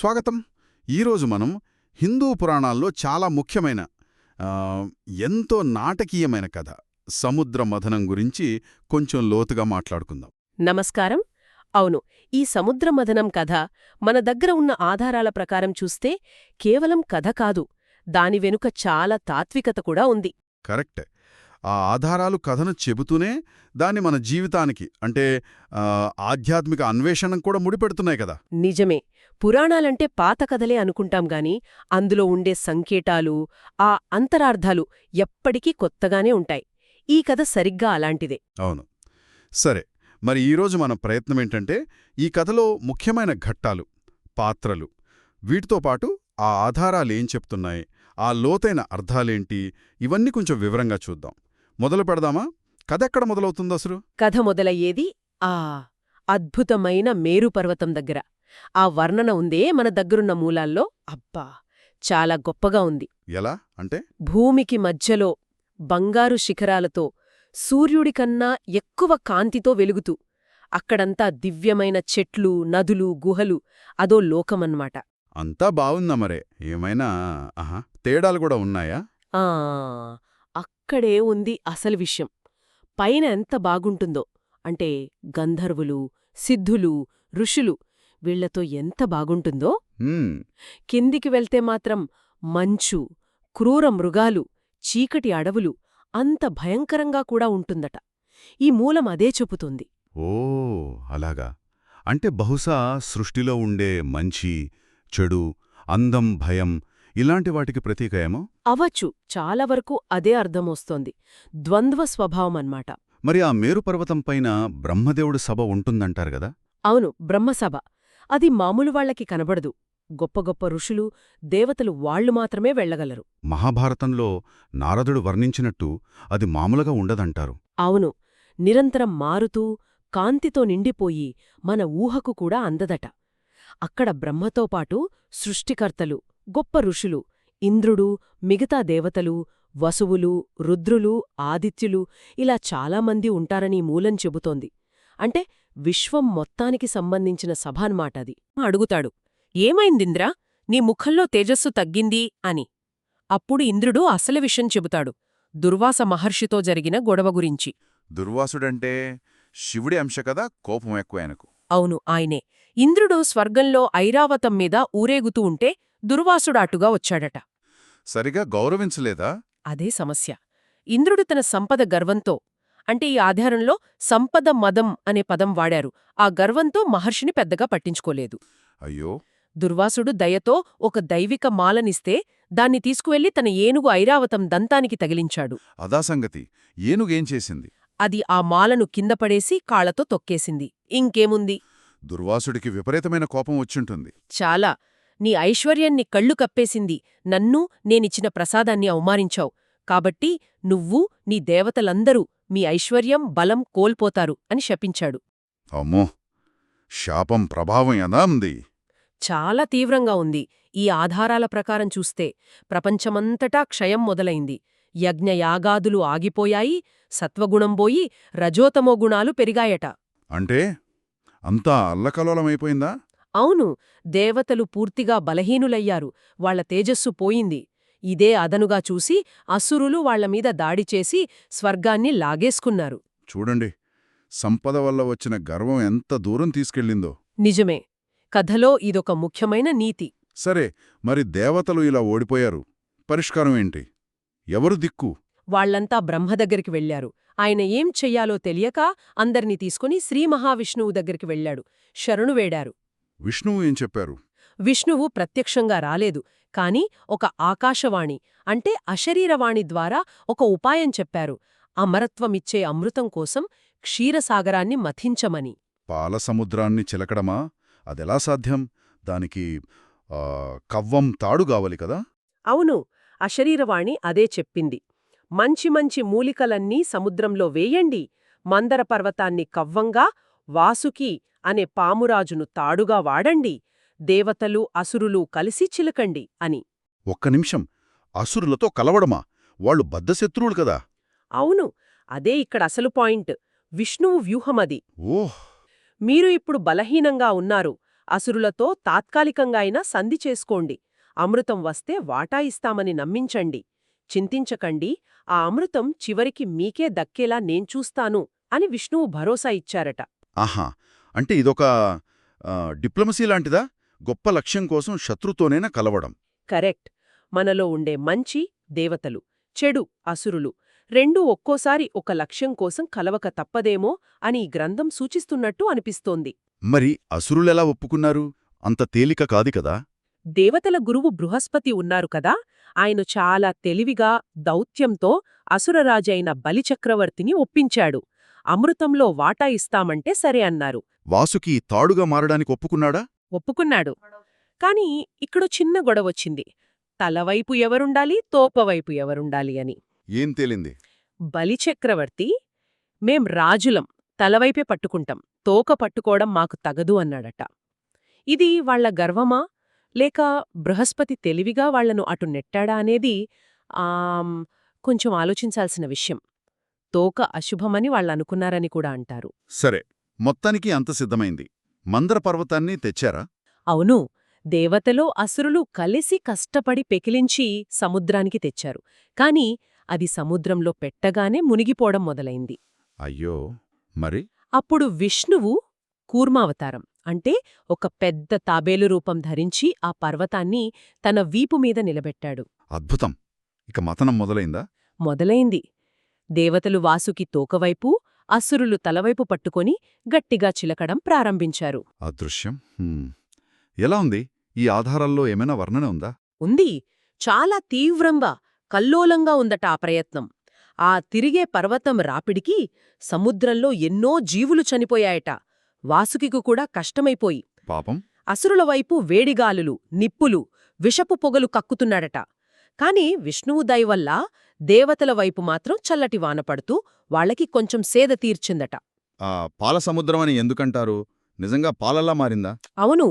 స్వాగతం. ఈరోజు మనం హిందూ పురాణాల్లో చాలా ముఖ్యమైన ఎంతో నాటకీయమైన కథ సముద్ర మథనం గురించి కొంచెం లోతుగా మాట్లాడుకుందాం. నమస్కారం. అవును ఈ సముద్రమథనం కథ మన దగ్గర ఉన్న ఆధారాల ప్రకారం చూస్తే కేవలం కథ కాదు దాని వెనుక చాలా తాత్వికత కూడా ఉంది. కరెక్ట్. ఆ ఆధారాలు కథను చెబుతూనే దాన్ని మన జీవితానికి అంటే ఆధ్యాత్మిక అన్వేషణ కూడా ముడిపెడుతున్నాయి కదా. నిజమే. పురాణాలంటే పాత కథలే అనుకుంటాం గాని అందులో ఉండే సంకేతాలు ఆ అంతరార్థాలు ఎప్పటికీ కొత్తగానే ఉంటాయి. ఈ కథ సరిగ్గా అలాంటిదే. అవును. సరే మరి ఈరోజు మన ప్రయత్నం ఏంటంటే ఈ కథలో ముఖ్యమైన ఘట్టాలు పాత్రలు వీటితో పాటు ఆ ఆధారాలు ఏం చెప్తున్నాయి ఆ లోతైన అర్థాలేంటి ఇవన్నీ కొంచెం వివరంగా చూద్దాం. మొదలు పెడదామా? కథ ఎక్కడ మొదలవుతుంది అసలు? కథ మొదలయ్యేది ఆ అద్భుతమైన మేరు పర్వతం దగ్గర. ఆ వర్ణన ఉందే మన దగ్గరున్న మూలాల్లో. అబ్బా! చాలా గొప్పగా ఉంది. ఎలా? అంటే? భూమికి మధ్యలో బంగారు శిఖరాలతో సూర్యుడికన్నా ఎక్కువ కాంతితో వెలుగుతూ అక్కడంతా దివ్యమైన చెట్లు నదులు గుహలు అదో లోకమన్మాట. అంతా బావుందా మరే? ఏమైనా తేడాలు కూడా ఉన్నాయా? ఆ అక్కడే ఉంది అసలు విషయం. పైన ఎంత బాగుంటుందో అంటే గంధర్వులు సిద్ధులు ఋషులు వీళ్ళతో ఎంత బాగుంటుందో? కిందికి వెళ్తే మాత్రం మంచు క్రూర మృగాలు చీకటి అడవులు అంత భయంకరంగా కూడా ఉంటుందట. ఈ మూలం అదే చెబుతుంది. ఓ అలాగా. అంటే బహుశా సృష్టిలో ఉండే మంచి చెడు అందం భయం ఇలాంటి వాటికి ప్రతీక ఏమో అవచ్చు. చాలా వరకు అదే అర్థమొస్తోంది. ద్వంద్వ స్వభావమన్మాట. మరి ఆ మేరు పర్వతం పైన బ్రహ్మదేవుడు సభ ఉంటుందంటారు గదా అవును. బ్రహ్మసభ. అది మామూలు వాళ్ళకి కనబడదు. గొప్ప గొప్ప ఋషులు దేవతలు వాళ్ళు మాత్రమే వెళ్ళగలరు. మహాభారతంలో నారదుడు వర్ణించినట్టు అది మామూలుగా ఉండదంటారు. అవును నిరంతరం మారుతూ కాంతితో నిండిపోయి మన ఊహకు కూడా అందదట. అక్కడ బ్రహ్మతో పాటు సృష్టికర్తలు గొప్ప ఋషులు ఇంద్రుడు మిగతా దేవతలు వసువులు రుద్రులు ఆదిత్యులు ఇలా చాలామంది ఉంటారని మూలం చెబుతోంది. అంటే విశ్వం మొత్తానికి సంబంధించిన సభాన్మాటది. అడుగుతాడు ఏమైందింద్రా? నీ ముఖంలో తేజస్సు తగ్గింది అని. అప్పుడు ఇంద్రుడు అసలు విషయం చెబుతాడు దుర్వాస మహర్షితో జరిగిన గొడవ గురించి. దుర్వాసుడంటే శివుడి అంశ కదా కోపం ఎక్కువ ఆయనకు అవును ఆయనే. ఇంద్రుడు స్వర్గంలో ఐరావతం మీద ఊరేగుతూ ఉంటే దుర్వాసుడు అటుగా వచ్చాడట. సరిగా గౌరవించలేదా? అదే సమస్య. ఇంద్రుడు తన సంపద గర్వంతో అంటే ఈ ఆధారంలో సంపద మదం అనే పదం వాడారు. ఆ గర్వంతో మహర్షిని పెద్దగా పట్టించుకోలేదు. అయ్యో! దుర్వాసుడు దయతో ఒక దైవిక మాలనిస్తే దాన్ని తీసుకువెళ్ళి తన ఏనుగు ఐరావతం దంతానికి తగిలించాడు. అదా సంగతి. ఏనుగేం చేసింది? అది ఆ మాలను కింద పడేసి కాళ్ళతో తొక్కేసింది. ఇంకేముంది? దుర్వాసుడికి విపరీతమైన కోపం వచ్చుంటుంది. చాలా. నీ ఐశ్వర్యాన్ని కళ్ళు కప్పేసింది. నన్ను నేనిచ్చిన ప్రసాదాన్ని అవమానించావు. కాబట్టి నువ్వు నీ దేవతలందరూ మీ ఐశ్వర్యం బలం కోల్పోతారు అని శపించాడు. అమ్మో! శాపం ప్రభావం ఎలా ఉంది? చాలా తీవ్రంగా ఉంది. ఈ ఆధారాల ప్రకారం చూస్తే ప్రపంచమంతటా క్షయం మొదలైంది. యజ్ఞయాగాదులు ఆగిపోయాయి సత్వగుణం పోయి రజోతమో గుణాలు పెరిగాయట. అంటే అంతా అల్లకలోలమైపోయిందా? అవును దేవతలు పూర్తిగా బలహీనులయ్యారు. వాళ్ళ తేజస్సు పోయింది. ఇదే అదనుగా చూసి అసురులు వాళ్ళమీద దాడి చేసి స్వర్గాన్ని లాగేసుకున్నారు. చూడండి సంపద వల్ల వచ్చిన గర్వం ఎంత దూరం తీసుకెళ్ళిందో. నిజమే కథలో ఇదొక ముఖ్యమైన నీతి. సరే మరి దేవతలు ఇలా ఓడిపోయారు. పరిష్కారం ఏంటి? ఎవరు దిక్కు? వాళ్ళంతా బ్రహ్మ దగ్గరికి వెళ్ళారు ఆయన ఏం చెయ్యాలో తెలియక అందర్నీ తీసుకుని శ్రీ మహావిష్ణువు దగ్గరికి వెళ్ళాడు శరణు వేడారు. విష్ణువు ఏం చెప్పారు? విష్ణువు ప్రత్యక్షంగా రాలేదు. కాని ఒక ఆకాశవాణి అంటే అశరీరవాణి ద్వారా ఒక ఉపాయం చెప్పారు. అమరత్వమిచ్చే అమృతం కోసం క్షీరసాగరాన్ని మథించమని. పాల సముద్రాన్ని చిలకడమా? అదెలా సాధ్యం? దానికి కవ్వం తాడు కావాలి కదా? అవును అశరీరవాణి అదే చెప్పింది. మంచి మంచి మూలికలన్నీ సముద్రంలో వేయండి. మందర పర్వతాన్ని కవ్వంగా వాసుకి అనే పామురాజును తాడుగా వాడండి. దేవతలు అసురులు కలిసి చిలకండి అని. ఒక్క నిమిషం. అసురులతో కలవడమా? వాళ్ళు బద్ధశత్రువులు కదా. అవును. అదే ఇక్కడ అసలు పాయింట్. విష్ణువు వ్యూహమది ఓహ్! మీరు ఇప్పుడు బలహీనంగా ఉన్నారు. అసురులతో తాత్కాలికంగా అయినా సంధి చేసుకోండి. అమృతం వస్తే వాటా ఇస్తామని నమ్మించండి. చింతించకండి. ఆ అమృతం చివరికి మీకే దక్కేలా నేను చూస్తాను అని విష్ణువు భరోసా ఇచ్చారట. ఆహా! అంటే ఇదొక డిప్లొమసీ లాంటిదా? గొప్ప లక్ష్యం కోసం శత్రుతోనైనా కలవడం. కరెక్ట్. మనలో ఉండే మంచి దేవతలు చెడు అసురులు రెండూ ఒక్కోసారి ఒక లక్ష్యం కోసం కలవక తప్పదేమో అని ఈ గ్రంథం సూచిస్తున్నట్టు అనిపిస్తోంది. మరి అసురులెలా ఒప్పుకున్నారు? అంత తేలిక కాదు కదా? దేవతల గురువు బృహస్పతి ఉన్నారు కదా? ఆయన చాలా తెలివిగా దౌత్యంతో అసురరాజైన బలిచక్రవర్తిని ఒప్పించాడు. అమృతంలో వాటా ఇస్తామంటే సరే అన్నారు. వాసుకి తాడుగా మారడానికి ఒప్పుకున్నాడా? ఒప్పుకున్నాడు. కాని ఇక్కడో చిన్న గొడవొచ్చింది తలవైపు ఎవరుండాలి తోపవైపు ఎవరుండాలి అని. ఏం తేలింది? బలిచక్రవర్తి మేం రాజులం తలవైపే పట్టుకుంటాం తోక పట్టుకోవడం మాకు తగదు అన్నాడట. ఇది వాళ్ళ గర్వమా? లేక బృహస్పతి తెలివిగా వాళ్ళను అటు నెట్టాడా అనేది కొంచెం ఆలోచించాల్సిన విషయం. తోక అశుభమని వాళ్ళనుకున్నారని కూడా అంటారు. సరే మొత్తానికి అంత సిద్ధమైంది. మందర పర్వతాన్ని తెచ్చారా? అవును. దేవతలో అసురులు కలిసి కష్టపడి పెకిలించి సముద్రానికి తెచ్చారు. కాని అది సముద్రంలో పెట్టగానే మునిగిపోవడం మొదలైంది. అయ్యో! మరి? అప్పుడు విష్ణువు కూర్మావతారం అంటే ఒక పెద్ద తాబేలు రూపం ధరించి ఆ పర్వతాన్ని తన వీపు మీద నిలబెట్టాడు. అద్భుతం! ఇక మతనం మొదలైందా? మొదలైంది. దేవతలు వాసుకి తోకవైపు అసురులు తలవైపు పట్టుకొని గట్టిగా చిలకడం ప్రారంభించారు. అదృశ్యం. ఎలా ఉంది? ఈ ఆధారాల్లో ఏమైనా వర్ణన ఉందా? ఉంది. చాలా తీవ్రంగా కల్లోలంగా ఉందట ఆ ప్రయత్నం. ఆ తిరిగే పర్వతం రాపిడికి సముద్రంలో ఎన్నో జీవులు చనిపోయాయట. వాసుకికు కూడా కష్టమైపోయి. పాపం? అసురుల వైపు వేడిగాలులు నిప్పులు విషపు పొగలు కక్కుతున్నాడట. కాని విష్ణువు దయవల్ల దేవతల వైపు మాత్రం చల్లటి వాన పడుతూ వాళ్ళకి కొంచెం సేద తీర్చిందట. ఆ పాల సముద్రం అని ఎందుకంటారు? నిజంగా పాలలా మారిందా? అవును.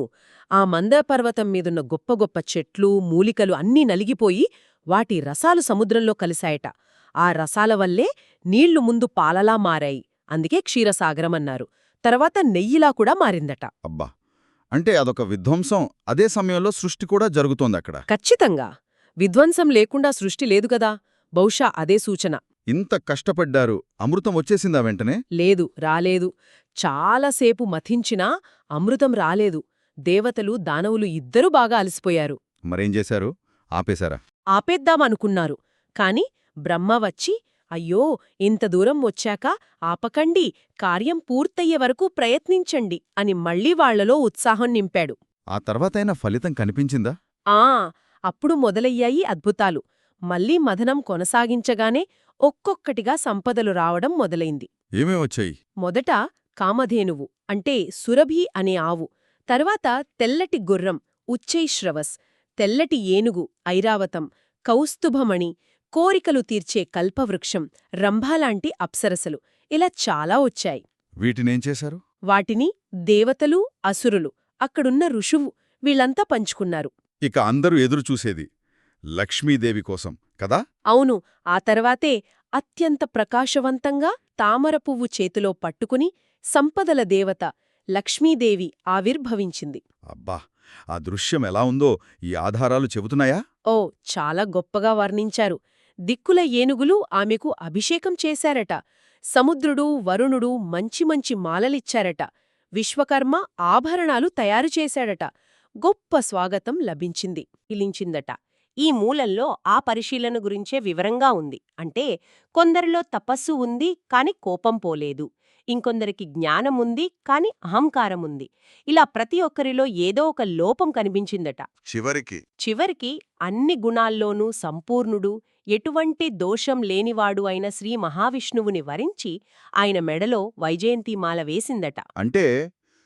ఆ మందపర్వతం మీదున్న గొప్ప గొప్ప చెట్లు మూలికలు అన్నీ నలిగిపోయి వాటి రసాలు సముద్రంలో కలిశాయట. ఆ రసాల వల్లే నీళ్ళు ముందు పాలలా మారాయి. అందుకే క్షీరసాగరమన్నారు తర్వాత నెయ్యిలా కూడా మారిందట. అబ్బా! అంటే అదొక విధ్వంసం. అదే సమయంలో సృష్టి కూడా జరుగుతోంది అక్కడ ఖచ్చితంగా. విధ్వంసం లేకుండా సృష్టి లేదు కదా బహుశా అదే సూచన. ఇంత కష్టపడ్డారు అమృతం వచ్చేసిందా వెంటనే? లేదు రాలేదు. చాలాసేపు మథించినా అమృతం రాలేదు. దేవతలు దానవులు ఇద్దరూ బాగా అలసిపోయారు. మరేం చేశారు? ఆపేశారా? ఆపేద్దామనుకున్నారు. కాని బ్రహ్మ వచ్చి అయ్యో ఇంత దూరం వచ్చాక ఆపకండి కార్యం పూర్తయ్యే వరకు ప్రయత్నించండి అని మళ్ళీ వాళ్ళలో ఉత్సాహం నింపాడు. ఆ తర్వాతైనా ఫలితం కనిపించిందా? ఆ అప్పుడు మొదలయ్యాయి అద్భుతాలు. మళ్ళీ మదనం కొనసాగించగానే ఒక్కొక్కటిగా సంపదలు రావడం మొదలైంది. ఏమే వచ్చాయి? మొదట కామధేనువు అంటే సురభి అనే ఆవు తర్వాత తెల్లటి గుర్రం ఉచ్చైశ్రవస్ తెల్లటి ఏనుగు ఐరావతం కౌస్తుభమణి కోరికలు తీర్చే కల్పవృక్షం రంభాలాంటి అప్సరసలు ఇలా చాలా వచ్చాయి. వీటినేం చేశారు? వాటిని దేవతలు అసురులు అక్కడున్న ఋషువు వీళ్ళంతా పంచుకున్నారు. ఇక అందరూ ఎదురు చూసేది లక్ష్మీదేవి కోసం కదా? అవును. ఆ తర్వాతే అత్యంత ప్రకాశవంతంగా తామర పువ్వు చేతిలో పట్టుకుని సంపదల దేవత లక్ష్మీదేవి ఆవిర్భవించింది. అబ్బా! ఆ దృశ్యం ఎలా ఉందో ఈ ఆధారాలు చెబుతున్నాయా? ఓ చాలా గొప్పగా వర్ణించారు. దిక్కుల ఏనుగులు ఆమెకు అభిషేకం చేశారట. సముద్రుడు వరుణుడు మంచి మంచి మాలలిచ్చారట. విశ్వకర్మ ఆభరణాలు తయారు చేశాడట. గొప్ప స్వాగతం లభించింది ఇలించిందట ఈ మూలంలో ఆ పరిశీలన గురించే వివరంగా ఉంది. అంటే కొందరిలో తపస్సు ఉంది కాని కోపం పోలేదు. ఇంకొందరికి జ్ఞానముంది కాని అహంకారముంది ఇలా ప్రతి ఒక్కరిలో ఏదో ఒక లోపం కనిపించిందట. చివరికి చివరికి అన్ని గుణాల్లోనూ సంపూర్ణుడు ఎటువంటి దోషం లేనివాడు అయిన శ్రీ మహావిష్ణువుని వరించి ఆయన మెడలో వైజయంతిమాల వేసిందట. అంటే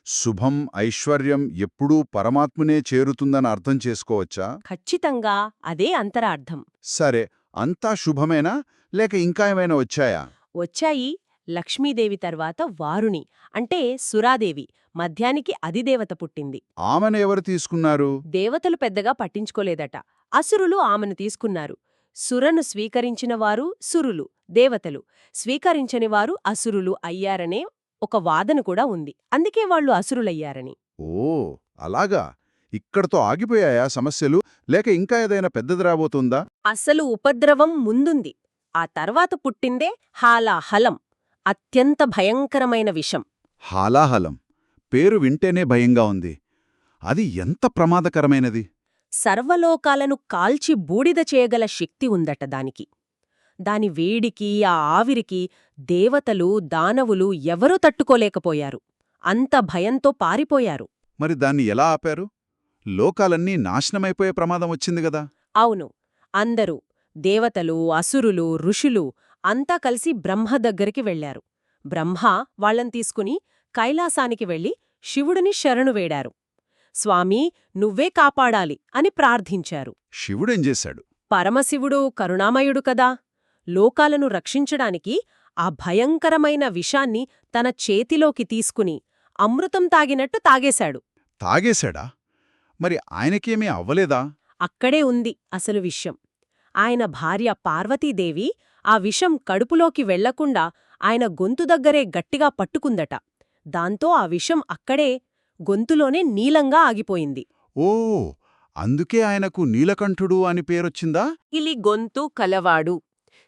శుభం ఐశ్వర్యం ఎప్పుడూ పరమాత్మనే చేరుతుందని అర్థం చేసుకోవచ్చా? ఖచ్చితంగా అదే అంతరార్థం. సరే అంతా శుభమేనా? లేక ఇంకా ఏమైనా వచ్చాయా? వచ్చాయి లక్ష్మీదేవి తర్వాత వారుణి అంటే సురాదేవి. మధ్యానికి అధిదేవత పుట్టింది. ఆమెను ఎవరు తీసుకున్నారు? దేవతలు పెద్దగా పట్టించుకోలేదట. అసురులు ఆమెను తీసుకున్నారు. సురను స్వీకరించిన వారు సురులు దేవతలు. స్వీకరించని వారు అసురులు అయ్యారనే ఒక వాదన కూడా ఉంది. అందుకే వాళ్ళు అసురులయ్యారని. ఓ! అలాగా. ఇక్కడతో ఆగిపోయాయా సమస్యలు? లేక ఇంకా ఏదైనా పెద్దది రాబోతుందా? అసలు ఉపద్రవం ముందుంది. ఆ తర్వాత పుట్టిందే హాలాహలం. అత్యంత భయంకరమైన విషం. హాలాహలం. పేరు వింటేనే భయంగా ఉంది. అది ఎంత ప్రమాదకరమైనది? సర్వలోకాలను కాల్చి బూడిద చేయగల శక్తి ఉందట దానికి. దాని వేడికి ఆ ఆవిరికి దేవతలు దానవులు ఎవరూ తట్టుకోలేకపోయారు. అంత భయంతో పారిపోయారు. మరి దాన్ని ఎలా ఆపారు? లోకాలన్నీ నాశనమైపోయే ప్రమాదం వచ్చింది గదా అవును. అందరూ దేవతలు అసురులు ఋషులు అంతా కలిసి బ్రహ్మ దగ్గరికి వెళ్ళారు బ్రహ్మ వాళ్ళని తీసుకుని కైలాసానికి వెళ్ళి శివుడిని శరణు వేడారు. స్వామీ నువ్వే కాపాడాలి అని ప్రార్థించారు. శివుడేం చేశాడు? పరమశివుడు కరుణామయుడు కదా! లోకాలను రక్షించడానికి ఆ భయంకరమైన విషాన్ని తన చేతిలోకి తీసుకుని అమృతం తాగినట్టు తాగేశాడు. తాగేశాడా? మరి ఆయనకేమీ అవ్వలేదా? అక్కడే ఉంది అసలు విషయం ఆయన భార్య పార్వతీదేవి ఆ విషం కడుపులోకి వెళ్ళకుండా ఆయన గొంతు దగ్గరే గట్టిగా పట్టుకుందట. దాంతో ఆ విషం అక్కడే గొంతులోనే నీలంగా ఆగిపోయింది. ఓ అందుకే ఆయనకు నీలకంఠుడు అని పేరొచ్చిందా? ఇలి గొంతు కలవాడు.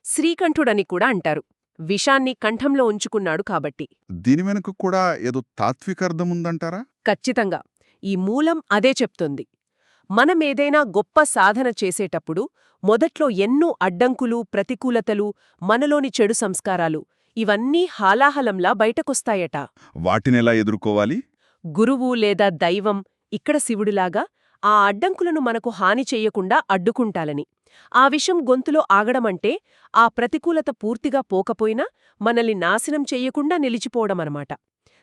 శ్రీకంఠుడని కూడా అంటారు. విషాన్ని కంఠంలో ఉంచుకున్నాడు కాబట్టి. దీని వెనుక కూడా ఏదో తాత్వికార్థముందంటారా ఖచ్చితంగా. ఈ మూలం అదే చెప్తుంది. మనమేదైనా గొప్ప సాధన చేసేటప్పుడు మొదట్లో ఎన్నో అడ్డంకులు ప్రతికూలతలు మనలోని చెడు సంస్కారాలు ఇవన్నీ హాలాహలంలా బయటకొస్తాయట. వాటినెలా ఎదుర్కోవాలి? గురువు లేదా దైవం ఇక్కడ శివుడిలాగా ఆ అడ్డంకులను మనకు హాని చెయ్యకుండా అడ్డుకుంటాలని. ఆ విషం గొంతులో ఆగడమంటే ఆ ప్రతికూలత పూర్తిగా పోకపోయినా మనల్ని నాశనం చెయ్యకుండా నిలిచిపోవడమనమాట.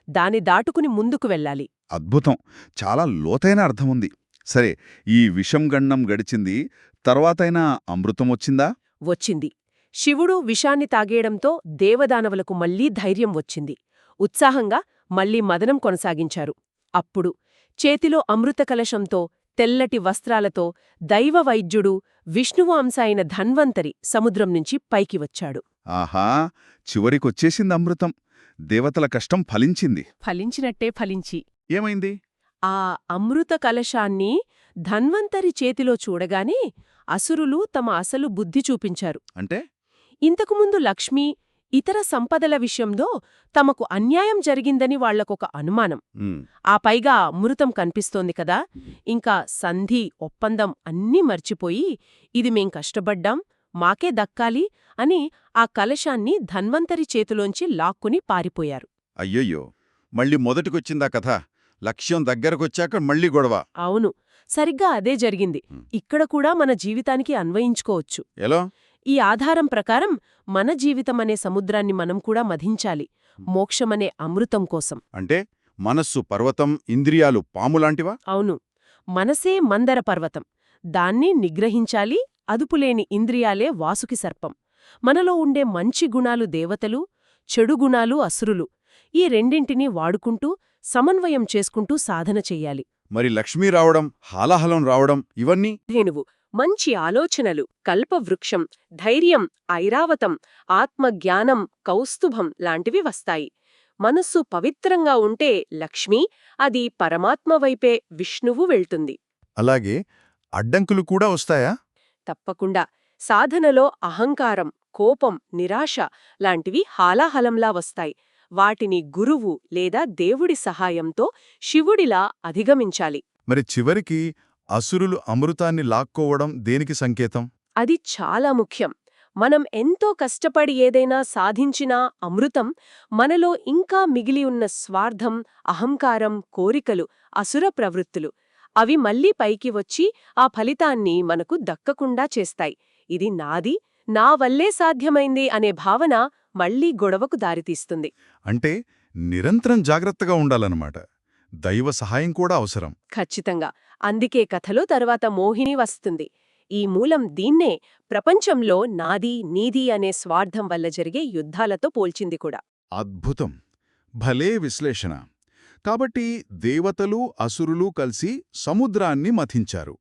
దాని దాటుకుని ముందుకు వెళ్ళాలి. అద్భుతం. చాలా లోతైన అర్థముంది. సరే ఈ విషం గండం గడిచింది తర్వాతైనా అమృతం వచ్చిందా? వచ్చింది. శివుడు విషాన్ని తాగేయడంతో దేవదానవులకు మళ్ళీ ధైర్యం వచ్చింది. ఉత్సాహంగా మళ్ళీ మదనం కొనసాగించారు. అప్పుడు చేతిలో అమృత కలశంతో తెల్లటి వస్త్రాలతో దైవ వైద్యుడు విష్ణువు అంశ అయిన ధన్వంతరి సముద్రం నుంచి పైకి వచ్చాడు. ఆహా చివరికొచ్చేసింది అమృతం. దేవతల కష్టం ఫలించింది. ఫలించినట్టే ఫలించి. ఏమైంది? ఆ అమృత కలశాన్ని ధన్వంతరి చేతిలో చూడగానే అసురులు తమ అసలు బుద్ధి చూపించారు. అంటే? ఇంతకుముందు లక్ష్మి ఇతర సంపదల విషయంలో తమకు అన్యాయం జరిగిందని వాళ్ళకొక అనుమానం. ఆ పైగా అమృతం కనిపిస్తోంది కదా. ఇంకా సంధి ఒప్పందం అన్నీ మర్చిపోయి ఇది మేం కష్టపడ్డాం మాకే దక్కాలి అని ఆ కలశాన్ని ధన్వంతరి చేతిలోంచి లాక్కుని పారిపోయారు. అయ్యయ్యో! మళ్ళీ మొదటికొచ్చిందా కథ? లక్ష్యం దగ్గరకొచ్చాక మళ్ళీ గొడవ. అవును. సరిగ్గా అదే జరిగింది. ఇక్కడ కూడా మన జీవితానికి అన్వయించుకోవచ్చు. ఎలా? ఈ ఆధారం ప్రకారం మన జీవితమనే సముద్రాన్ని మనం కూడా మధించాలి. మోక్షమనే అమృతం కోసం. అంటే మనస్సు పర్వతం ఇంద్రియాలు పాములాంటివా? అవును. మనసే మందర పర్వతం. దాన్ని నిగ్రహించాలి అదుపులేని ఇంద్రియాలే వాసుకి సర్పం. మనలో ఉండే మంచి గుణాలు దేవతలు చెడు గుణాలు అసురులు. ఈ రెండింటినీ వాడుకుంటూ సమన్వయం చేసుకుంటూ సాధన చెయ్యాలి మరి లక్ష్మీ రావడం హాలాహలం రావడం ఇవన్నీ? ధేనువు మంచి ఆలోచనలు కల్పవృక్షం ధైర్యం ఐరావతం ఆత్మజ్ఞానం కౌస్తుభం లాంటివి వస్తాయి. మనస్సు పవిత్రంగా ఉంటే లక్ష్మి అది పరమాత్మ వైపే విష్ణువు వెళ్తుంది. అలాగే అడ్డంకులు కూడా వస్తాయా? తప్పకుండా. సాధనలో అహంకారం కోపం నిరాశ లాంటివి హాలాహలంలా వస్తాయి. వాటిని గురువు లేదా దేవుడి సహాయంతో శివుడిలా అధిగమించాలి. మరి చివరికి అసురులు అమృతాన్ని లాక్కోవడం దేనికి సంకేతం? అది చాలా ముఖ్యం. మనం ఎంతో కష్టపడి ఏదైనా సాధించినా అమృతం మనలో ఇంకా మిగిలి ఉన్న స్వార్థం అహంకారం కోరికలు అసుర ప్రవృత్తులు. అవి మళ్ళీ పైకి వచ్చి ఆ ఫలితాన్ని మనకు దక్కకుండా చేస్తాయి. ఇది నాది నా వల్లే సాధ్యమైంది అనే భావన మళ్ళీ గొడవకు దారితీస్తుంది. అంటే నిరంతరం జాగ్రత్తగా ఉండాలన్నమాట. దైవ సహాయం కూడా అవసరం. ఖచ్చితంగా. అందుకే కథలో తర్వాత మోహిని వస్తుంది. ఈ మూలం దీన్నే ప్రపంచంలో నాది నీది అనే స్వార్థం వల్ల జరిగే యుద్ధాలతో పోల్చింది కూడా. అద్భుతం. భలే విశ్లేషణ. కాబట్టి దేవతలు అసురులు కలిసి సముద్రాన్ని మథించారు.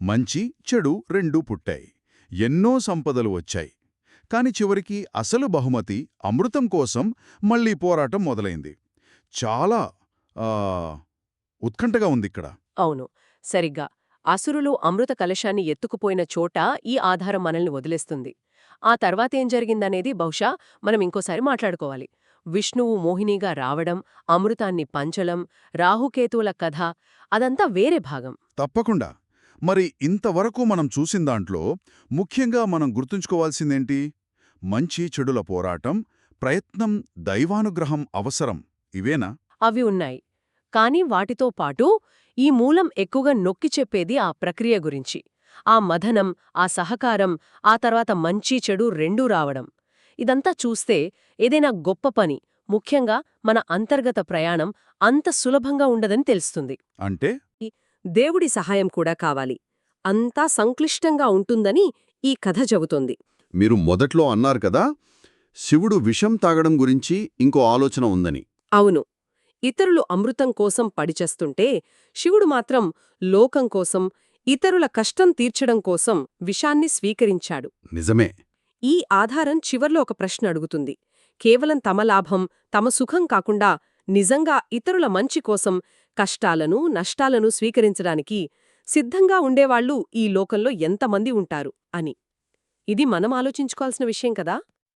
మంచి చెడు రెండూ పుట్టాయి. ఎన్నో సంపదలు వచ్చాయి. కాని చివరికి అసలు బహుమతి అమృతం కోసం మళ్ళీ పోరాటం మొదలైంది. చాలా ఆ, ఉత్కంఠగా ఉందిక్కడ అవును. సరిగ్గా. అసురులు అమృత కలశాన్ని ఎత్తుకుపోయిన చోట ఈ ఆధారం మనల్ని వదిలేస్తుంది. ఆ తర్వాతేం జరిగిందనేది బహుశా మనం ఇంకోసారి మాట్లాడుకోవాలి. విష్ణువు మోహినిగా రావడం అమృతాన్ని పంచడం రాహుకేతువుల కథ అదంతా వేరే భాగం. తప్పకుండా. మరి ఇంతవరకు మనం చూసిన దాంట్లో ముఖ్యంగా మనం గుర్తుంచుకోవాల్సిందేంటి? మంచి చెడుల పోరాటం ప్రయత్నం దైవానుగ్రహం అవసరం. ఇవేనా? అవి ఉన్నాయి. కాని వాటితో పాటు ఈ మూలం ఎక్కువగా నొక్కి చెప్పేది ఆ ప్రక్రియ గురించి. ఆ మథనం ఆ సహకారం ఆ తర్వాత మంచి చెడు రెండూ రావడం. ఇదంతా చూస్తే ఏదైనా గొప్ప పని ముఖ్యంగా మన అంతర్గత ప్రయాణం అంత సులభంగా ఉండదని తెలుస్తుంది. అంటే? దేవుడి సహాయం కూడా కావాలి. అంతా సంక్లిష్టంగా ఉంటుందని ఈ కథ చెబుతోంది. మీరు మొదట్లో అన్నారు కదా శివుడు విషం తాగడం గురించి ఇంకో ఆలోచన ఉందని. అవును. ఇతరులు అమృతం కోసం పడిచేస్తుంటే శివుడు మాత్రం లోకం కోసం ఇతరుల కష్టం తీర్చడం కోసం విషాన్ని స్వీకరించాడు. నిజమే. ఈ ఆధారం చివర్లో ఒక ప్రశ్న అడుగుతుంది. కేవలం తమ లాభం తమ సుఖం కాకుండా నిజంగా ఇతరుల మంచి కోసం కష్టాలను నష్టాలను స్వీకరించడానికి సిద్ధంగా ఉండేవాళ్ళు ఈ లోకంలో ఎంతమంది ఉంటారు అని. ఇది మనం ఆలోచించుకోవాల్సిన విషయం కదా?